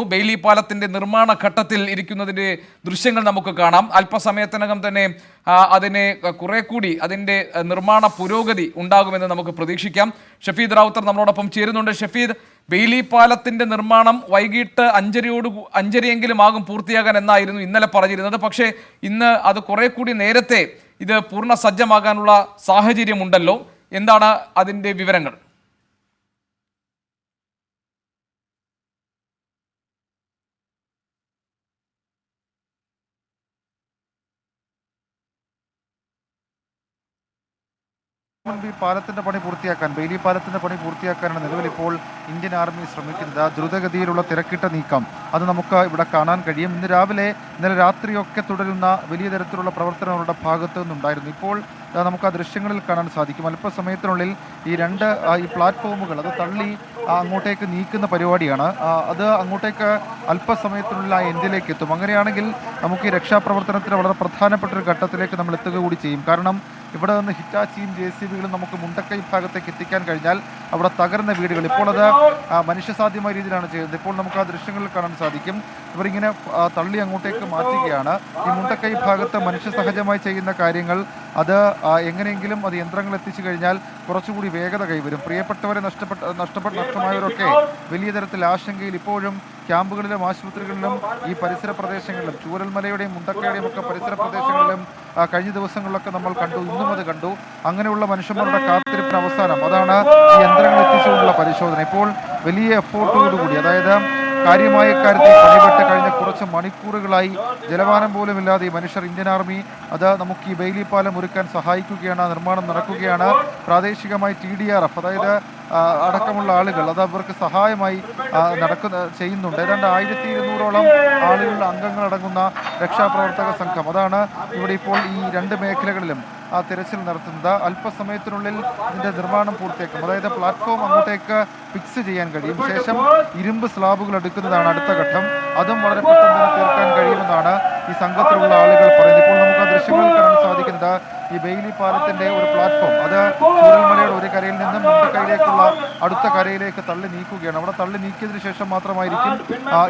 Bailey പാലത്തിന്റെ നിർമ്മാണ ഘട്ടത്തിൽ ഇരിക്കുന്നതിന്റെ ദൃശ്യങ്ങൾ നമുക്ക് കാണാം. അല്പസമയത്തിനകം തന്നെ അതിനെ കുറെ കൂടി അതിന്റെ നിർമ്മാണ പുരോഗതി ഉണ്ടാകുമെന്ന് നമുക്ക് പ്രതീക്ഷിക്കാം. ഷഫീദ് റാവുത്തർ നമ്മളോടൊപ്പം ചേരുന്നുണ്ട്. ഷഫീദ് ബെയിലി പാലത്തിന്റെ നിർമ്മാണം വൈകിട്ട് അഞ്ചരയോട് അഞ്ചരയെങ്കിലും ആകും പൂർത്തിയാകാൻ എന്നായിരുന്നു ഇന്നലെ പറഞ്ഞിരുന്നത്. പക്ഷേ ഇന്ന് അത് കുറെ കൂടി നേരത്തെ ഇത് പൂർണ സജ്ജമാകാനുള്ള സാഹചര്യമുണ്ടല്ലോ. എന്താണ് അതിന്റെ വിവരങ്ങൾ? പാലത്തിന്റെ പണി പൂർത്തിയാക്കാൻ ബെയിലി പാലത്തിന്റെ പണി പൂർത്തിയാക്കാനാണ് നിലവിൽ ഇപ്പോൾ ഇന്ത്യൻ ആർമി ശ്രമിക്കുന്നത്. ദ്രുതഗതിയിലുള്ള തിരക്കിട്ട നീക്കം അത് നമുക്ക് ഇവിടെ കാണാൻ കഴിയും. ഇന്ന് രാവിലെ ഇന്നലെ രാത്രിയൊക്കെ തുടരുന്ന വലിയ തരത്തിലുള്ള പ്രവർത്തനങ്ങളുടെ ഭാഗത്തു നിന്നുണ്ടായിരുന്നു ഇപ്പോൾ നമുക്ക് ആ ദൃശ്യങ്ങളിൽ കാണാൻ സാധിക്കും. അല്പസമയത്തിനുള്ളിൽ ഈ രണ്ട് ഈ പ്ലാറ്റ്ഫോമുകൾ അത് തള്ളി അങ്ങോട്ടേക്ക് നീക്കുന്ന പരിപാടിയാണ്. അത് അങ്ങോട്ടേക്ക് അല്പസമയത്തിനുള്ളിൽ ആ എൻഡിലേക്ക് എത്തും. അങ്ങനെയാണെങ്കിൽ നമുക്ക് ഈ രക്ഷാപ്രവർത്തനത്തിന് വളരെ പ്രധാനപ്പെട്ട ഒരു ഘട്ടത്തിലേക്ക് നമ്മൾ എത്തുക കൂടി ചെയ്യും. കാരണം ഇവിടെ നിന്ന് ഹിറ്റാച്ചിയും ജെ സി ബികളും നമുക്ക് മുണ്ടക്കൈ ഭാഗത്തേക്ക് എത്തിക്കാൻ കഴിഞ്ഞാൽ അവിടെ തകർന്ന വീടുകൾ. ഇപ്പോൾ അത് മനുഷ്യസാധ്യമായ രീതിയിലാണ് ചെയ്യുന്നത്. ഇപ്പോൾ നമുക്ക് ആ ദൃശ്യങ്ങളിൽ കാണാൻ സാധിക്കും. ഇവരിങ്ങനെ തള്ളി അങ്ങോട്ടേക്ക് മാറ്റുകയാണ്. ഈ മുണ്ടക്കൈ ഭാഗത്ത് മനുഷ്യസഹജമായി ചെയ്യുന്ന കാര്യങ്ങൾ അത് എങ്ങനെയെങ്കിലും അത് യന്ത്രങ്ങൾ എത്തിച്ചു കഴിഞ്ഞാൽ കുറച്ചുകൂടി വേഗത കൈവരും. പ്രിയപ്പെട്ടവരെ നഷ്ടപ്പെട്ട നഷ്ടപ്പെട്ട നഷ്ടമായവരൊക്കെ വലിയ തരത്തിൽ ആശങ്കയിൽ ഇപ്പോഴും ക്യാമ്പുകളിലും ആശുപത്രികളിലും ഈ പരിസര പ്രദേശങ്ങളിലും ചൂരൽമലയുടെയും മുണ്ടക്കയുടെയും ഒക്കെ പരിസര പ്രദേശങ്ങളിലും കഴിഞ്ഞ ദിവസങ്ങളിലൊക്കെ നമ്മൾ കണ്ടു ഇന്നും അത് കണ്ടു. അങ്ങനെയുള്ള മനുഷ്യന്മാരുടെ കാത്തിരിപ്പിന് അവസാനം അതാണ് ഈ യന്ത്രങ്ങൾ എത്തിച്ചുകൊണ്ടുള്ള പരിശോധന. ഇപ്പോൾ വലിയ എഫോർട്ടോടുകൂടി അതായത് കാര്യമായ കാര്യത്തിൽ പണിപെട്ട് കഴിഞ്ഞ കുറച്ച് മണിക്കൂറുകളായി ജലപാനം പോലും ഇല്ലാതെ ഈ മനുഷ്യർ ഇന്ത്യൻ ആർമി അത് നമുക്ക് ഈ ബെയിലി പാലം ഒരുക്കാൻ സഹായിക്കുകയാണ് നിർമ്മാണം നടക്കുകയാണ്. പ്രാദേശികമായി ടി ഡി ആർ എഫ് അതായത് അടക്കമുള്ള ആളുകൾ അത് അവർക്ക് സഹായമായി നടക്കുന്ന ചെയ്യുന്നുണ്ട്. ഏതാണ്ട് ആയിരത്തി ഇരുന്നൂറോളം ആളുകളുടെ അംഗങ്ങൾ അടങ്ങുന്ന രക്ഷാപ്രവർത്തക സംഘം. അതാണ് ഇവിടെ ഇപ്പോൾ ഈ രണ്ട് മേഖലകളിലും ആ തിരച്ചിൽ നടത്തുന്നത്. അല്പസമയത്തിനുള്ളിൽ ഇതിന്റെ നിർമ്മാണം പൂർത്തിയാക്കും. അതായത് പ്ലാറ്റ്ഫോം അങ്ങോട്ടേക്ക് ഫിക്സ് ചെയ്യാൻ കഴിയും. ശേഷം ഇരുമ്പ് സ്ലാബുകൾ എടുക്കുന്നതാണ് അടുത്ത ഘട്ടം. അതും വളരെ പെട്ടെന്ന് തന്നെ തീർക്കാൻ കഴിയുമെന്നാണ് ഈ സംഘത്തിലുള്ള ആളുകൾ പറയുന്നത്. ഇപ്പോൾ നമുക്ക് ആ ദൃശ്യങ്ങളിൽ കാണാൻ സാധിക്കുന്നത് ഈ ബെയിലി പാലത്തിന്റെ ഒരു പ്ലാറ്റ്ഫോം. അത് ചൂരൽമലയുടെ ഒരു കരയിൽ നിന്നും മുണ്ടക്കൈയിലേക്കുള്ള അടുത്ത കരയിലേക്ക് തള്ളി നീക്കുകയാണ്. അവിടെ തള്ളി നീക്കിയതിനു ശേഷം മാത്രമായിരിക്കും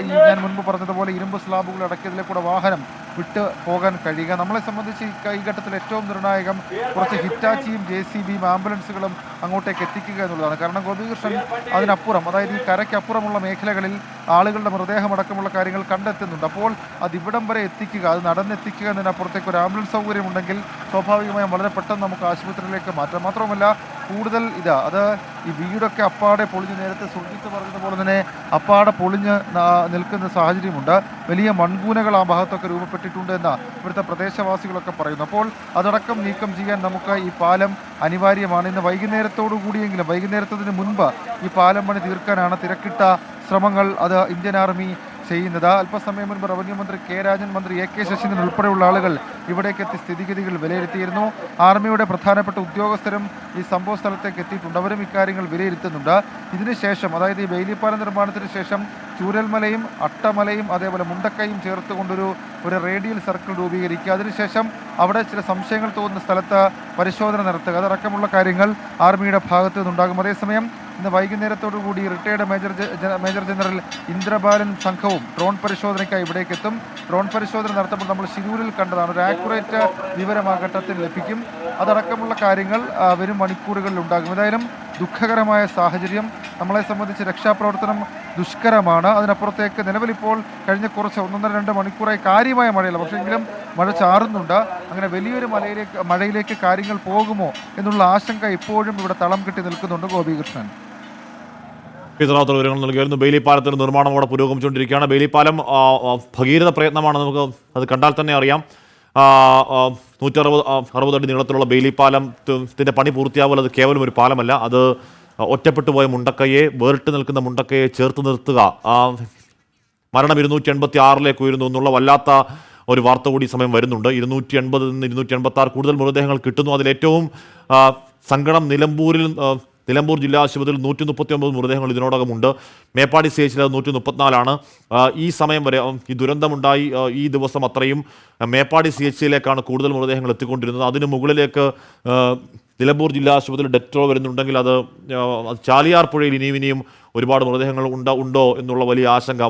ഈ ഞാൻ മുൻപ് പറഞ്ഞതുപോലെ ഇരുമ്പ് സ്ലാബുകൾ അടക്കിയതിലെ കൂടെ വാഹനം വിട്ട് പോകാൻ കഴിയുക. നമ്മളെ സംബന്ധിച്ച് ഈ ഘട്ടത്തിൽ ഏറ്റവും നിർണായകം കുറച്ച് ഹിറ്റാച്ചിയും ജെ സി ബിയും ആംബുലൻസുകളും അങ്ങോട്ടേക്ക് എത്തിക്കുക എന്നുള്ളതാണ്. കാരണം ഗോപികൃഷ്ണൻ അതിനപ്പുറം അതായത് ഈ കരയ്ക്കപ്പുറമുള്ള മേഖലകളിൽ ആളുകളുടെ മൃതദേഹമടക്കമുള്ള കാര്യങ്ങൾ കണ്ടെത്തുന്നുണ്ട്. അപ്പോൾ അത് ഇവിടം വരെ എത്തിക്കുക അത് നടന്നെത്തിക്കുക എന്നതിനപ്പുറത്തേക്ക് ഒരു ആംബുലൻസ് സൗകര്യം ഉണ്ടെങ്കിൽ സ്വാഭാവികമായും വളരെ പെട്ടെന്ന് നമുക്ക് ആശുപത്രിയിലേക്ക് മാറ്റാം. മാത്രമല്ല കൂടുതൽ ഇതാ. അത് ഈ വീടൊക്കെ അപ്പാടെ പൊളിഞ്ഞ് നേരത്തെ സുർജിത്ത് പറഞ്ഞതുപോലെ തന്നെ അപ്പാടെ പൊളിഞ്ഞ് നിൽക്കുന്ന സാഹചര്യമുണ്ട്. വലിയ മൺകൂനകൾ ആ ഭാഗത്തൊക്കെ രൂപപ്പെട്ടിട്ടുണ്ട് എന്ന ഇവിടുത്തെ പ്രദേശവാസികളൊക്കെ പറയുന്നു. അപ്പോൾ അതടക്കം നീക്കം ചെയ്യാൻ നമുക്ക് ഈ പാലം അനിവാര്യമാണ്. ഇന്ന് വൈകുന്നേരത്തോടു കൂടിയെങ്കിലും വൈകുന്നേരത്തതിന് മുൻപ് ഈ പാലം പണി തീർക്കാനാണ് തിരക്കിട്ട ശ്രമങ്ങൾ. അത് ഇന്ത്യൻ ആർമി ചെയ്യുന്നത്. അല്പസമയം മുൻപ് റവന്യൂ മന്ത്രി കെ രാജൻ മന്ത്രി എ കെ ശശീന്ദ്രൻ ഉൾപ്പെടെയുള്ള ആളുകൾ ഇവിടേക്ക് എത്തി സ്ഥിതിഗതികൾ വിലയിരുത്തിയിരുന്നു. ആർമിയുടെ പ്രധാനപ്പെട്ട ഉദ്യോഗസ്ഥരും ഈ സംഭവ സ്ഥലത്തേക്ക് എത്തിയിട്ടുണ്ട്. അവരും ഇക്കാര്യങ്ങൾ വിലയിരുത്തുന്നുണ്ട്. ഇതിനുശേഷം അതായത് ഈ ബെയിലിപ്പാലം നിർമ്മാണത്തിന് ശേഷം ചൂരൽമലയും അട്ടമലയും അതേപോലെ മുണ്ടക്കയും ചേർത്തുകൊണ്ടൊരു ഒരു റേഡിയൽ സർക്കിൾ രൂപീകരിക്കുക. അതിനുശേഷം അവിടെ ചില സംശയങ്ങൾ തോന്നുന്ന സ്ഥലത്ത് പരിശോധന നടത്തുക. അതടക്കമുള്ള കാര്യങ്ങൾ ആർമിയുടെ ഭാഗത്തു നിന്നുണ്ടാകും. അതേസമയം ഇന്ന് വൈകുന്നേരത്തോടു കൂടി retired major major general Indrabalan സംഘവും ഡ്രോൺ പരിശോധനയ്ക്കായി ഇവിടേക്ക് എത്തും. ഡ്രോൺ പരിശോധന നടത്തുമ്പോൾ നമ്മൾ ശിരൂരിൽ കണ്ടതാണ്. ഒരു ആക്യുറേറ്റ് വിവരം ആ ഘട്ടത്തിൽ ലഭിക്കും. അതടക്കമുള്ള കാര്യങ്ങൾ വരും മണിക്കൂറുകളിൽ ഉണ്ടാകും. ഏതായാലും ദുഃഖകരമായ സാഹചര്യം. നമ്മളെ സംബന്ധിച്ച് രക്ഷാപ്രവർത്തനം ദുഷ്കരമാണ്. അതിനപ്പുറത്തേക്ക് നിലവിലിപ്പോൾ കഴിഞ്ഞ കുറച്ച് ഒന്നൊന്നര രണ്ട് മണിക്കൂറായി കാര്യമായ മഴയില്ല. പക്ഷേ എങ്കിലും മഴ ചാറുന്നുണ്ട്. അങ്ങനെ വലിയൊരു മലയിലേക്ക് മഴയിലേക്ക് കാര്യങ്ങൾ പോകുമോ എന്നുള്ള ആശങ്ക ഇപ്പോഴും ഇവിടെ തളം കെട്ടി നിൽക്കുന്നുണ്ട് ഗോപികൃഷ്ണൻ. പിതറാത്ത വിവരങ്ങൾ നൽകിയായിരുന്നു. ബെയിലി പാലത്തിന്റെ നിർമ്മാണം അവിടെ പുരോഗമിച്ചുകൊണ്ടിരിക്കുകയാണ്. ബെയിലി പാലം ആ, ആ, ഭഗീരഥ പ്രയത്നമാണ് നമുക്ക് അത് കണ്ടാൽ തന്നെ അറിയാം. നൂറ്ററുപത് അറുപത് അടി നീളത്തിലുള്ള ബെയിലി പാലം ത്തിന്റെ പണി പൂർത്തിയാവുമ്പോൾ അത് കേവലം ഒരു പാലമല്ല. അത് ഒറ്റപ്പെട്ടു പോയ മുണ്ടക്കയെ വേറിട്ട് നിൽക്കുന്ന മുണ്ടക്കയെ ചേർത്ത് നിർത്തുക. മരണം ഇരുന്നൂറ്റി എൺപത്തി ആറിലേക്ക് ഉയരുന്നു എന്നുള്ള വല്ലാത്ത ഒരു വാർത്ത കൂടി സമയം വരുന്നുണ്ട്. ഇരുന്നൂറ്റി എൺപതിൽ നിന്ന് ഇരുന്നൂറ്റി എൺപത്തി ആറ് കൂടുതൽ മൃതദേഹങ്ങൾ കിട്ടുന്നു. അതിലേറ്റവും സങ്കടം നിലമ്പൂരിൽ നിലമ്പൂർ ജില്ലാ ആശുപത്രിയിൽ നൂറ്റി മുപ്പത്തി ഒമ്പത് മൃതദേഹങ്ങൾ ഇതിനോടകമുണ്ട്. മേപ്പാടി സ്റ്റേജിൽ അത് നൂറ്റി മുപ്പത്തിനാലാണ് ഈ സമയം വരെ ഈ ദുരന്തമുണ്ടായി ഈ ദിവസം അത്രയും മേപ്പാടി സി എച്ച് സിയിലേക്കാണ് കൂടുതൽ മൃതദേഹങ്ങൾ എത്തിക്കൊണ്ടിരുന്നത്. അതിന് മുകളിലേക്ക് നിലമ്പൂർ ജില്ലാ ആശുപത്രിയിൽ ഡെറ്റോ വരുന്നുണ്ടെങ്കിൽ അത് ചാലിയാർ പുഴയിൽ ഇനിയും ഇനിയും ഒരുപാട് മൃതദേഹങ്ങൾ ഉണ്ടോ ഉണ്ടോ എന്നുള്ള വലിയ ആശങ്ക